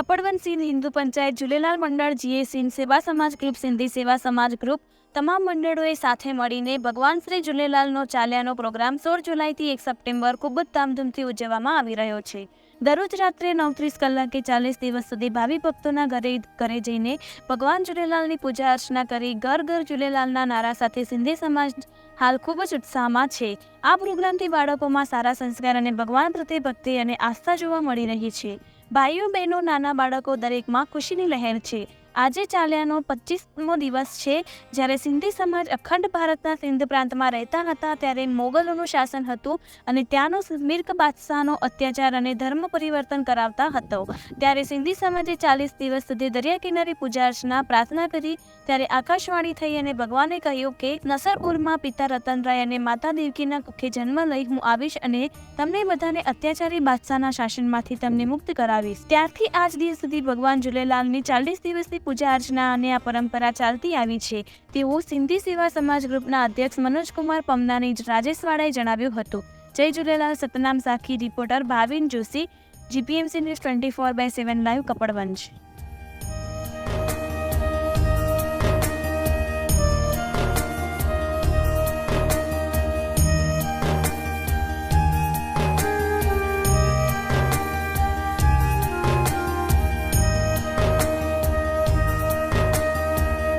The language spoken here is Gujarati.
Kapadvanj Sindh Hindu panchayat Jhulelal Mandal જીએ સિંધ સેવા સમાજ ગ્રુપ, સિંધી સેવા સમાજ ગ્રુપ તમામ મંડળોએ સાથે મળીને ભગવાન શ્રી ઝૂલેલાલનો ચાલ્યાનો પ્રોગ્રામ સોળ જુલાઈથી એક સપ્ટેમ્બર ખૂબ જ ધામધૂમથી ઉજવવામાં આવી રહ્યો છે. દરરોજ રાત્રે નવત્રીસ કલાકે ચાલીસ દિવસ સુધી ભાવિ ભક્તોના ઘરે ઘરે જઈને ભગવાન ઝૂલેલાલની પૂજા અર્ચના કરી ઘર ઘર ઝૂલેલાલના નારા સાથે સિંધી સમાજ હાલ ખૂબ જ ઉત્સાહમાં છે. આ પ્રોગ્રામથી બાળકોમાં સારા સંસ્કાર અને ભગવાન પ્રત્યે ભક્તિ અને આસ્થા જોવા મળી રહી છે. ભાઈઓ બહેનો નાના બાળકો દરેકમાં ખુશીની લહેર છે. આજે ચાલ્યાનો પચીસમો દિવસ છે. જ્યારે સિંધી સમાજ અખંડ ભારતના સિંધ પ્રાંતમાં રહેતા હતા ત્યારે મોગલોનું શાસન હતું અને ત્યાંનો મિર્ક બાદશાહનો અત્યાચાર અને ધર્મ પરિવર્તન કરાવતા હતો. ત્યારે સિંધી સમાજે ચાલીસ દિવસ સુધી દરિયા કિનારે પૂજા અર્ચના પ્રાર્થના કરી. ત્યારે આકાશવાણી થઈ અને ભગવાને કહ્યું કે, નસરપુરમાં પિતા રતનરાય અને માતા દેવકીના કુખે જન્મ લઈ હું આવીશ અને તમને બધાને અત્યાચારી બાદશાહના શાસનમાંથી તમને મુક્ત કરાવીશ. ત્યારથી આજ દિવસ સુધી ભગવાન ઝૂલેલાલની ચાલીસ દિવસની પૂજા અર્ચના અને આ પરંપરા ચાલતી આવી છે. તેવું સિંધી સેવા સમાજ ગ્રુપના અધ્યક્ષ મનોજકુમાર પમનાની રાજેશવાડાએ જણાવ્યું હતું. જય ઝૂલેલાલ, સતનામ સાખી, reporter Bhavin Joshi, GPMC news twenty four by seven live Kapadvanj